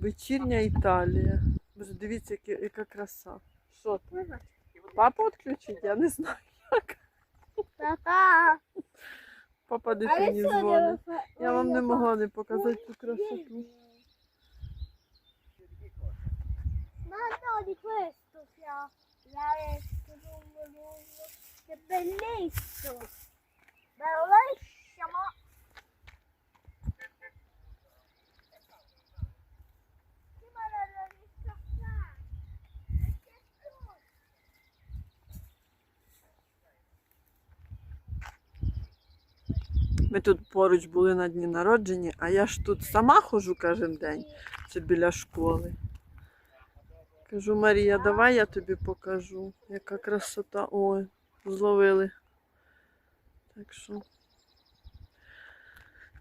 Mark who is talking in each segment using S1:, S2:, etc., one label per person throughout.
S1: Вечірня Італія. Боже, дивіться, яка, яка краса. Що там? Папа відключить? Я не знаю як.
S2: Папа.
S1: Папа дитині дзвонить. Я вам не могла не показати цю красоту.
S2: Di questo. Che bellissimo.
S1: Ми тут поруч були на дні народження, а я ж тут сама ходжу кожен день. Це біля школи. Кажу, Марія, давай я тобі покажу, яка красота. Ой, зловили. Так що.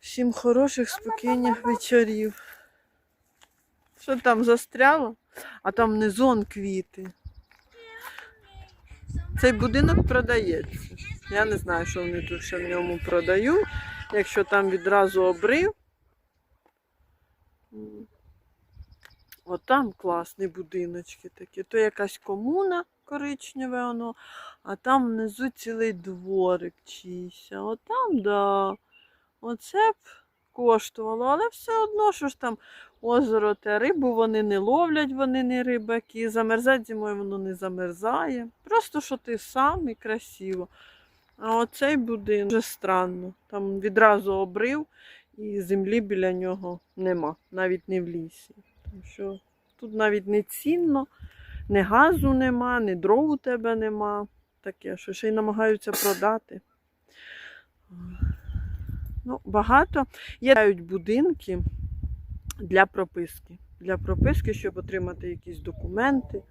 S1: Всім хороших, спокійних вечорів. Що там застряло? А там внизу квіти. Цей будинок продається. Я не знаю, що вони тут ще в ньому продають. Якщо там відразу обрив. От там класні будиночки такі. То якась комуна коричневе воно, а там внизу цілий дворик чийсь. А От там, да. Оце б коштувало, але все одно, що ж там озеро те рибу вони не ловлять, вони не рибаки. Замерзать зимою воно не замерзає. Просто що ти сам і красиво. А оцей будинок вже странно. Там відразу обрив і землі біля нього нема, навіть не в лісі. Тому що тут навіть не цінно, ні газу нема, ні дров у тебе нема. Таке, що ще й намагаються продати. Ну, багато. Є будинки для прописки. Для прописки, щоб отримати якісь документи,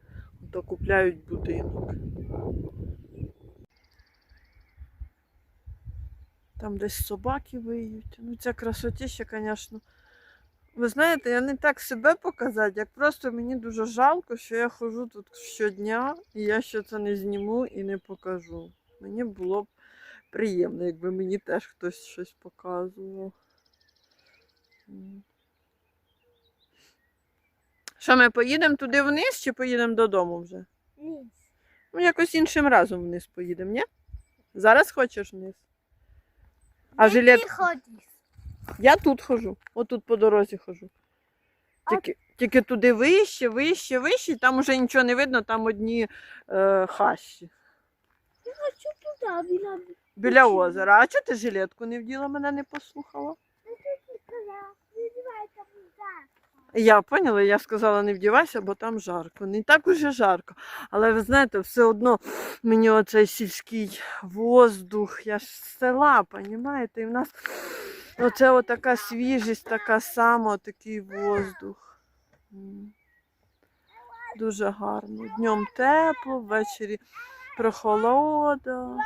S1: то купляють будинок. Там десь собаки виють. Ну, ця красотіща, звісно. Ви знаєте, я не так себе показати, як просто мені дуже жалко, що я ходжу тут щодня, і я ще це не зніму і не покажу. Мені було б приємно, якби мені теж хтось щось показував. Що ми поїдемо туди вниз чи поїдемо додому вже?
S2: Низ.
S1: Ну, якось іншим разом вниз поїдемо, ні? Зараз хочеш вниз? А жилет.
S2: ти ходиш?
S1: Я тут хожу, отут по дорозі хожу.
S2: А-
S1: Тільки, тільки туди вище, вище, вище, і там уже нічого не видно, там одні е, хащі.
S2: Я хочу туди, біля
S1: Біля озера. А чого ти жилетку не вділа, мене не послухала?
S2: Відбувається так.
S1: Я поняла, я сказала, не вдівайся, бо там жарко. Не так уже жарко. Але ви знаєте, все одно мені оцей сільський воздух, я ж з села, понімаєте? І в нас оце отака свіжість, така сама, такий воздух. Дуже гарно. Днем тепло, ввечері прохолода.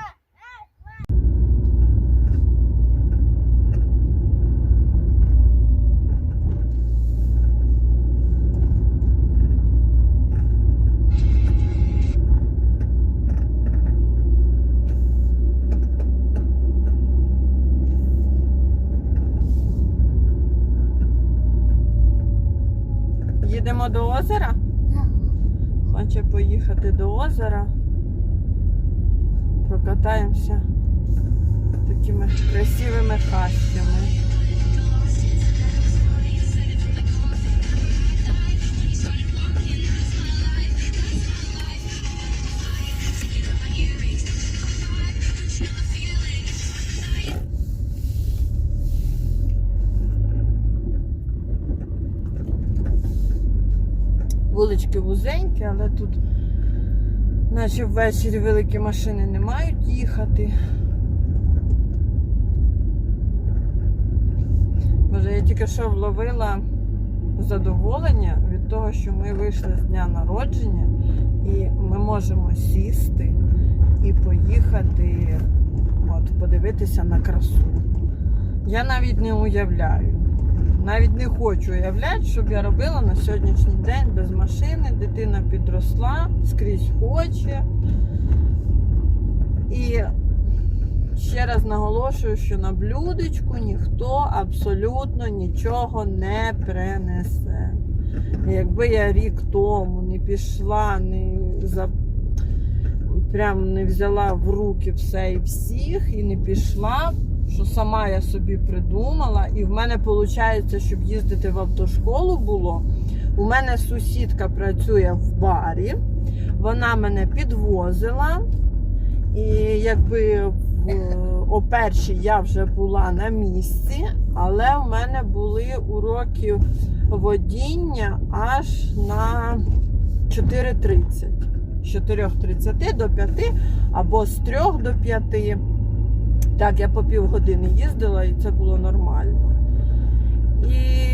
S1: Їдемо до озера. Хоче поїхати до озера. Прокатаємося такими красивими хащами. Вулички вузенькі, але тут, наче ввечері великі машини не мають їхати. Боже, я тільки що вловила задоволення від того, що ми вийшли з дня народження і ми можемо сісти і поїхати от, подивитися на красу. Я навіть не уявляю. Навіть не хочу уявляти, що б я робила на сьогоднішній день без машини. Дитина підросла, скрізь хоче. І ще раз наголошую, що на блюдечку ніхто абсолютно нічого не принесе. Якби я рік тому не пішла, не за прям не взяла в руки все і всіх, і не пішла, що сама я собі придумала, і в мене виходить, щоб їздити в автошколу було. У мене сусідка працює в барі, вона мене підвозила. І якби о першій я вже була на місці, але в мене були уроки водіння аж на 4.30. З 4.30 до 5 або з 3 до 5. Так, я по півгодини їздила і це було нормально. І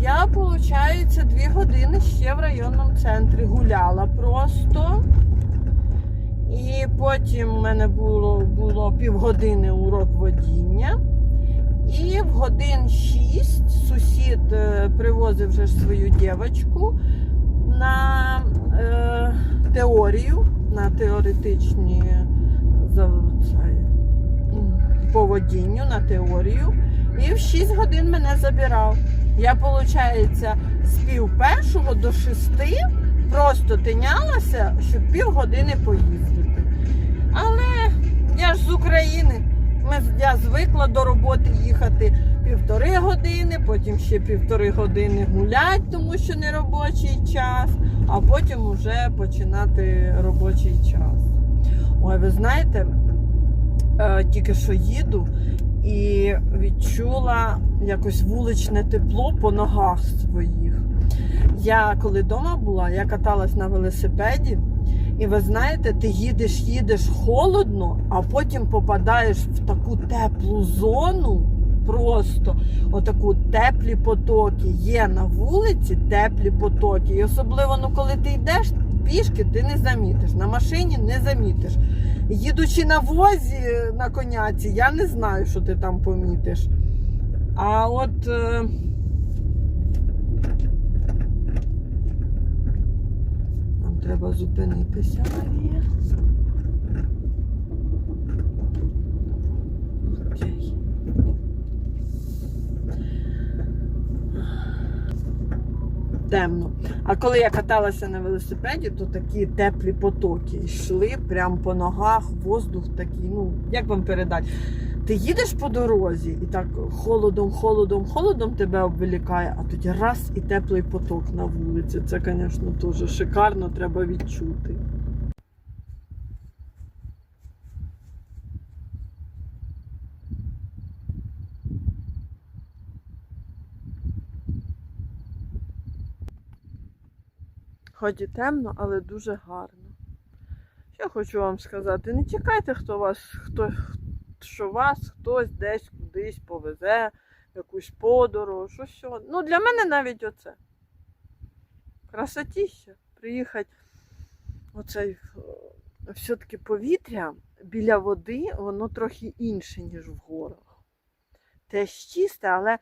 S1: я, виходить, дві години ще в районному центрі гуляла просто. І потім в мене було, було півгодини урок водіння. І в годин 6 сусід е, привозив вже свою дівчинку на е, теорію, на теоретичні за, це, м, по водінню, на теорію. І в 6 годин мене забирав. Я, виходить, з пів першого до шести просто тинялася, щоб півгодини поїздити. Але я ж з України. Я звикла до роботи їхати півтори години, потім ще півтори години гулять, тому що не робочий час, а потім вже починати робочий час. Ой, ви знаєте, тільки що їду і відчула якось вуличне тепло по ногах своїх. Я коли вдома була, я каталась на велосипеді, і ви знаєте, ти їдеш, їдеш холодно, а потім попадаєш в таку теплу зону. Просто отаку теплі потоки. Є на вулиці теплі потоки. І особливо, ну коли ти йдеш пішки, ти не замітиш. На машині не замітиш. Їдучи на возі на коняці, я не знаю, що ти там помітиш. А от. е, Нам треба зупинитися, Марія. Окей. Темно. А коли я каталася на велосипеді, то такі теплі потоки йшли прямо по ногах, воздух такий, ну, як вам передати? Ти їдеш по дорозі і так холодом, холодом, холодом тебе обволікає, а тоді раз і теплий поток на вулиці. Це, звісно, теж шикарно, треба відчути. Хоч і темно, але дуже гарно. Що хочу вам сказати, не чекайте, хто вас, хто, що вас хтось десь кудись повезе, якусь подорож, що. Ну, для мене навіть оце. Красотіще. Приїхати оцей е, все-таки повітря біля води, воно трохи інше, ніж в горах. Теж чисте, але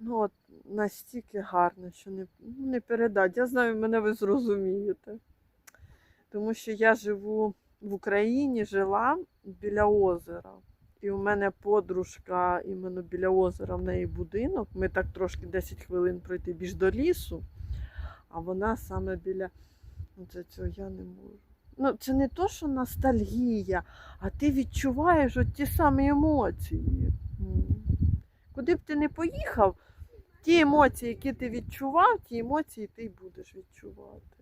S1: ну, от, настільки гарно, що не, ну, не передати. Я знаю, мене ви зрозумієте. Тому що я живу в Україні, жила біля озера. І у мене подружка іменно біля озера, в неї будинок. Ми так трошки 10 хвилин пройти більш до лісу, а вона саме біля Оце цього я не можу. Ну, це не то, що ностальгія, а ти відчуваєш от ті самі емоції. Куди б ти не поїхав, ті емоції, які ти відчував, ті емоції ти й будеш відчувати.